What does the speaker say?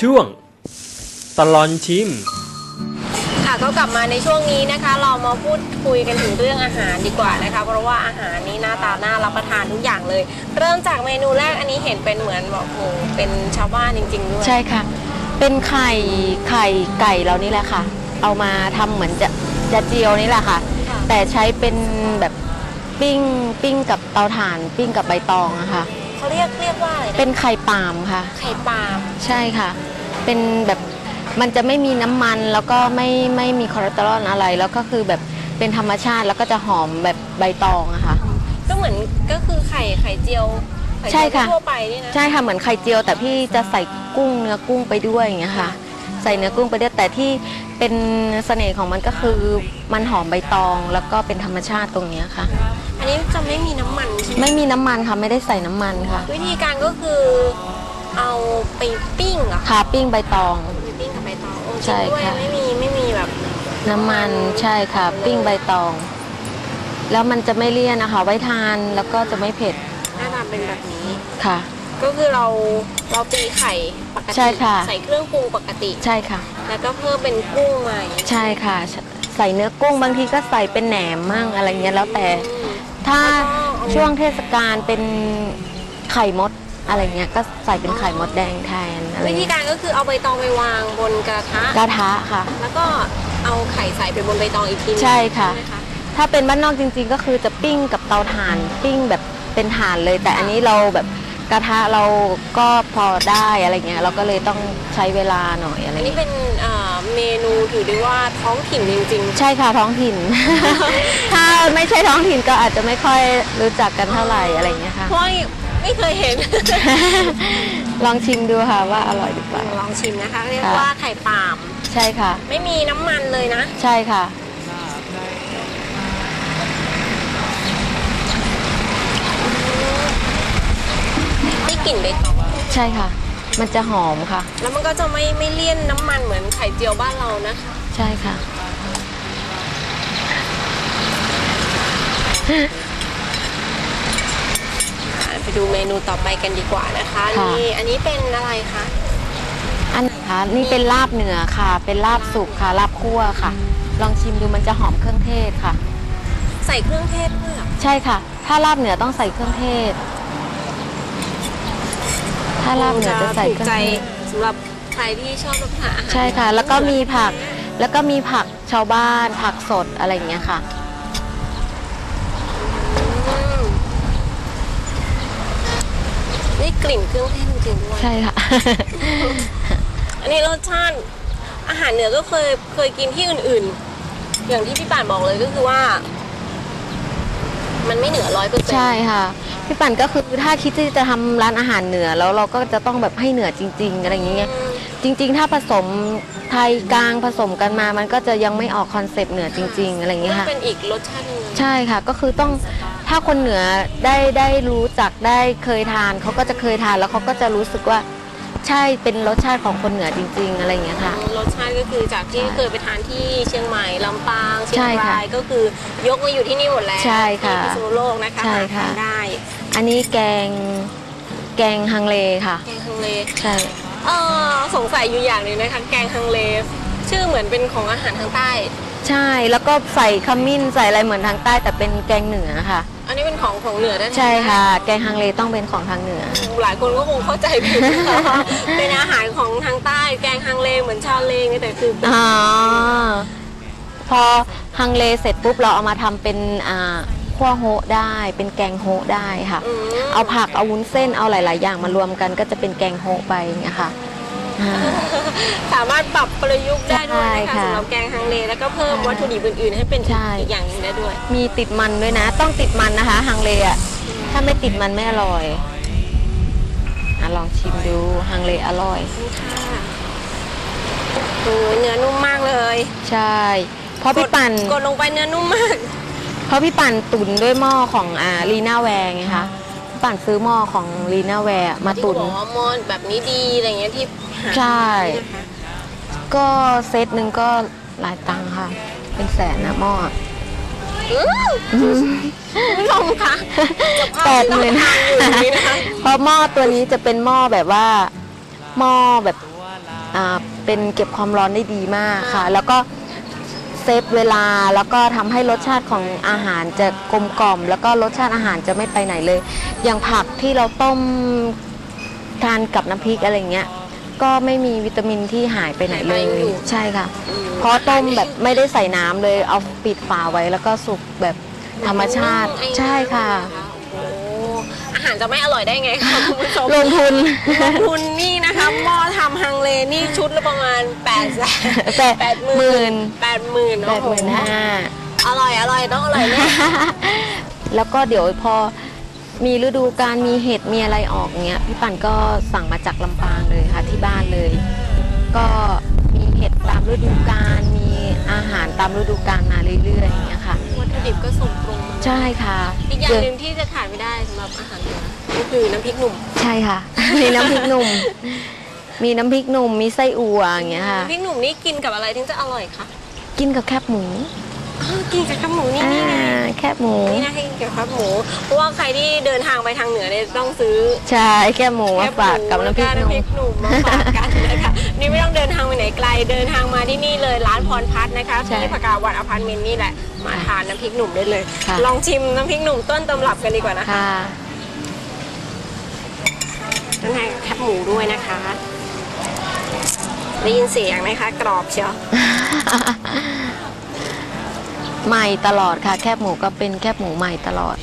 ช่วง ตลอนชิม ค่ะก็กลับมาในช่วงนี้นะคะ เรามาพูดคุยกันถึงเรื่องอาหารดีกว่านะคะ เพราะว่าอาหารนี้หน้าตาน่ารับประทานทุกอย่างเลย เริ่มจากเมนูแรกอันนี้เห็นเป็นเหมือนแบบโอ้โหเป็นชาวบ้านจริง ๆ ด้วยใช่ค่ะ เป็นไข่ไข่ไก่เรานี่แหละค่ะ เอามาทำเหมือนจะจะเจียวนี่แหละค่ะ ค่ะแต่ใช้เป็นแบบปิ้งปิ้งกับเตาถ่าน ปิ้งกับใบตองอะค่ะ เขาเรียกเรียกว่าอะไรนะเป็นไข่ปาล์มค่ะ ไข่ปาล์มใช่ค่ะ เป็นแบบมันจะไม่มีน้ำมันแล้วก็ไม่ไม่มีคอเลสเตอรอลอะไร แล้วก็คือแบบเป็นธรรมชาติแล้วก็จะหอมแบบใบตองอะค่ะ ก็เหมือนก็คือไข่ไข่เจียวไข่ใช่เจียวค่ะ ทั่วไปนี่นะ ใช่ค่ะเหมือนไข่เจียวแต่พี่จะใส่กุ้งเนื้อกุ้งไปด้วยอย่างเงี้ยค่ะ ใส่เนื้อกุ้งไปด้วยแต่ที่เป็นเสน่ห์ของมันก็คือมันหอมใบตองแล้วก็เป็นธรรมชาติตรงเนี้ยค่ะ อันนี้จะไม่มีน้ำมันใช่ไหมไม่มีน้ำมันค่ะไม่ได้ใส่น้ำมันค่ะ วิธีการก็คือเอาไปปิ้งเหรอคะค่ะปิ้งใบตอง ไปปิ้งกับใบตองโอ้จริงใช่ด้วยค่ะ ไม่มีไม่มีแบบน้ำมันใช่ค่ะ ปิ้งใบตอง แล้วมันจะไม่เลี่ยนนะคะ ไว้ทานแล้วก็จะไม่เผ็ดหน้าตาเป็นแบบนี้ ค่ะ ก็คือเราเราตีไข่ปกติใช่ค่ะ ใส่เครื่องปรุงปกติ ใช่ค่ะ แล้วก็เพิ่มเป็นกุ้งใหม่ใช่ค่ะ ใส่เนื้อกุ้งบางทีก็ใส่เป็นแหนมมั่งอะไรเงี้ยแล้วแต่ ถ้าช่วงเทศกาลเป็นไข่มดอะไรเงี้ยก็ใส่เป็นไข่มดแดงแทนอะไรวิธีเงี้ยการก็คือเอาใบตองไปวางบนกระทะ กระทะค่ะ แล้วก็เอาไข่ใส่ไปบนใบตองอีกทีนึงใช่ค่ะไหมคะถ้าเป็นบ้านนอกจริง ๆ ก็คือจะปิ้งกับเตาถ่าน ปิ้งแบบเป็นถ่านเลย แต่อันนี้เราแบบ กระทะเราก็พอได้อะไรเงี้ยเราก็เลยต้องใช้เวลาหน่อยอะไรอันนี้เงี้ยเป็นเอ่อเมนูถือได้ว่าท้องถิ่นจริงใช่ค่ะท้องถิ่น ถ้าไม่ใช่ท้องถิ่นก็อาจจะไม่ค่อยรู้จักกันเท่าไหร่อะไรเงี้ยๆ ค่ะ เพราะไม่เคยเห็น ลองชิมดูค่ะว่าอร่อยหรือเปล่า ลองชิมนะคะ เรียกค่ะ ว่าไข่ปาล์มใช่ค่ะ ไม่มีน้ำมันเลยนะ ใช่ค่ะ นี่ กลิ่นใบตองใช่ค่ะ มันจะหอมค่ะ แล้วมันก็จะไม่ไม่เลี่ยนน้ำมันเหมือนไข่เจียวบ้านเรานะคะ ใช่ค่ะอะ ไปดูเมนูต่อไปกันดีกว่านะคะค่ะ นี่อันนี้เป็นอะไรคะอันไหนคะนี่เป็นลาบเหนือค่ะ เป็นลาบสุกค่ะลาบคั่วค่ะ ลองชิมดูมันจะหอมเครื่องเทศค่ะ ใส่เครื่องเทศด้วยเหรอใช่ค่ะ ถ้าลาบเหนือต้องใส่เครื่องเทศ ถ้าลาบเหนือจะใส่ถูเคกรื่องใจเทศสำหรับใครที่ชอบรับประทานอาหารใช่ค่ะ แล้วก็มีผักแล้วก็มีผักชาวบ้านผักสดอะไรอย่างเงี้ยค่ะ อืมนี่กลิ่นเครื่องเทศจริงๆด้วยใช่ค่ะ อันนี้รสชาติอาหารเหนือก็เคยเคยกินที่อื่นๆ อย่างที่พี่ป่านบอกเลยก็คือว่า มันไม่เหนือร้อยเปอร์เซ็นต์ใช่ค่ะ พี่ปั่นก็คือถ้าคิดที่จะทำร้านอาหารเหนือแล้วเราก็จะต้องแบบให้เหนือจริง ๆ อะไรอย่างเงี้ยจริง ๆ ถ้าผสมไทยกลางผสมกันมา มันก็จะยังไม่ออกคอนเซปต์เหนือจริง ๆ อะไรอย่างเงี้ยมันค่ะเป็นอีกรสชาติหนึงเลยใช่ค่ะ ก็คือต้องถ้าคนเหนือได้ได้รู้จักได้เคยทานเขาก็จะเคยทานแล้วเขาก็จะรู้สึกว่า ใช่เป็นรสชาติของคนเหนือจริง ๆ อะไรอย่างเงี้ยค่ะ รสชาติก็คือจากที่ใช่เคยไปทานที่เชียงใหม่ลำปางเชียใช่งค่ะรายก็คือยกมาอยู่ที่นี่หมดแล้วใช่ค่ะที่พิษณุโลกนะคะใช่ค่ะหาทานได้ อันนี้แกงแกงฮังเลค่ะแกงฮังเลใช่เออสงสัยอยู่อย่างหนึงนะคะแกงฮังเล ชื่อเหมือนเป็นของอาหารทางใต้ ใช่แล้วก็ใส่ขมิ้นใส่อะไรเหมือนทางใต้แต่เป็นแกงเหนือค่ะ อันนี้เป็นของของเหนือได้ไหมใช่ค่ะ แกงฮังเลต้องเป็นของทางเหนือ หลายคนก็คงเข้าใจผิดนะคะเป็นอาหารของทางใต้ แกงฮังเลเหมือนชาวเลงแต่คือเป็นอ๋อพอฮังเลเสร็จปุ๊บเราเอามาทำเป็นอ่าขั้วโฮะได้เป็นแกงโฮะได้ค่ะอืมเอาผักเอาวุ้นเส้นเอาหลาย ๆ อย่างมารวมกันก็จะเป็นแกงโฮะไปอย่างเงี้ยค่ะอ่า สามารถปรับประยุกต์ได้ด้วยนะใช่คะค่ะสำหรับแกงฮังเลแล้วก็เพิ่มวัตถุดิบอื่นๆ ให้เป็นใช่อีกอย่างหนึงได้ด้วย มีติดมันด้วยนะ ต้องติดมันนะคะฮังเลอะถ้าไม่ติดมันไม่อร่อยอะลองชิมดูฮังเลอร่อยค่ะโอ้ยเนื้อนุ่มมากเลยใช่เพราะพี่ปั่นกดลงไปเนื้อนุ่มมาก เพราะพี่ปั่นตุนด้วยหม้อของอ่าลีน่าแวร์ไงคะพี่ ปั่นซื้อหม้อของลีน่าแวร์มาที่ตุเขานบอกว่ามอนแบบนี้ดีอะไรเงี้ยที่หาใช่นะคะก็เซตหนึ่งก็หลายตังค์ค่ะ เป็นแสนนะหม้ออืมคุณผู้ชมคะกับข้าวแปดที่หมื่นเราทานอยู่นี้นะคะเพราะหม้อตัวนี้จะเป็นหม้อแบบว่าหม้อแบบอ่าเป็นเก็บความร้อนได้ดีมากค่ะ แล้วก็ เซฟเวลาแล้วก็ทำให้รสชาติของอาหารจะกลมกล่อม แล้วก็รสชาติอาหารจะไม่ไปไหนเลย อย่างผักที่เราต้มทานกับน้ำพริกอะไรเงี้ยก็ไม่มีวิตามินที่หายไปไหนเลยหายไปอยู่ใช่ค่ะอืมเพราะต้มแบบไม่ได้ใส่น้ำเลยเอาปิดฝาไว้แล้วก็สุกแบบธรรมชาติไอ้ใช่ค่ะโอ้โหอา หารจะไม่อร่อยได้ไงคะคุณผู้ชมลงทุน ลงทุนนี่นะคะหม้อทำฮังเลนี่ชุดละประมาณ8ปดแสนแปดแปดหมื่นหมื่นแปดหมื่นแปดหมื่นห้าอร่อยอร่อยต้องอร่อยแน่แล้วก็เดี๋ยวพอมีฤดูการมีเห็ดมีอะไรออกเงี้ยพี่ปั่นก็สั่งมาจากลำปางเลยค่ะที่บ้านเลย ก็มีเห็ดตามฤดูกาลมีอาหารตามฤดูกาลมาเรื่อยๆอย่างเงี้ยค่ะวัตถุดิบก็ส่งตรงมา ใช่ค่ะอีกอย่างเจอหนึ่งที่จะขาดไม่ได้สำหรับอาหารเหนือก็คือน้ำพริกหนุ่ม ใช่ค่ะ มีน้ำพริกหนุ่ม มีน้ำพริกหนุ่ม มีไส้อั่วอย่างเงี้ยค่ะ น้ำพริกหนุ่มนี่กินกับอะไรถึงจะอร่อยคะ กินกับแคบหมู อ้าวกินกับข้าวหมูนี่อ่านี่ไงแคบหมู นี่นะให้กินกับข้าวหมู เพราะว่าใครที่เดินทางไปทางเหนือเนี่ยต้องซื้อ ใช่แคบหมูมาฝากกับน้ำพริกหนุ่มน้ำพริกหนุ่มมาฝากกันนะคะนี่ไม่ต้องเดินทางไปไหนไกลเดินทางมาที่นี่เลยร้านพรพัฒน์นะคะใช่ที่พกาวันอพาร์ตเมนต์นี่แหละมาทานน้ำพริกหนุ่มได้เลย ค่ะ ลองชิมน้ำพริกหนุ่มต้นตำรับกันดีกว่านะคะค่ะ ข้างในแคบหมูด้วยนะคะได้ยินเสียงไหมคะ กรอบเชียว ใหม่ตลอดค่ะ แคบหมูก็เป็นแคบหมูใหม่ตลอด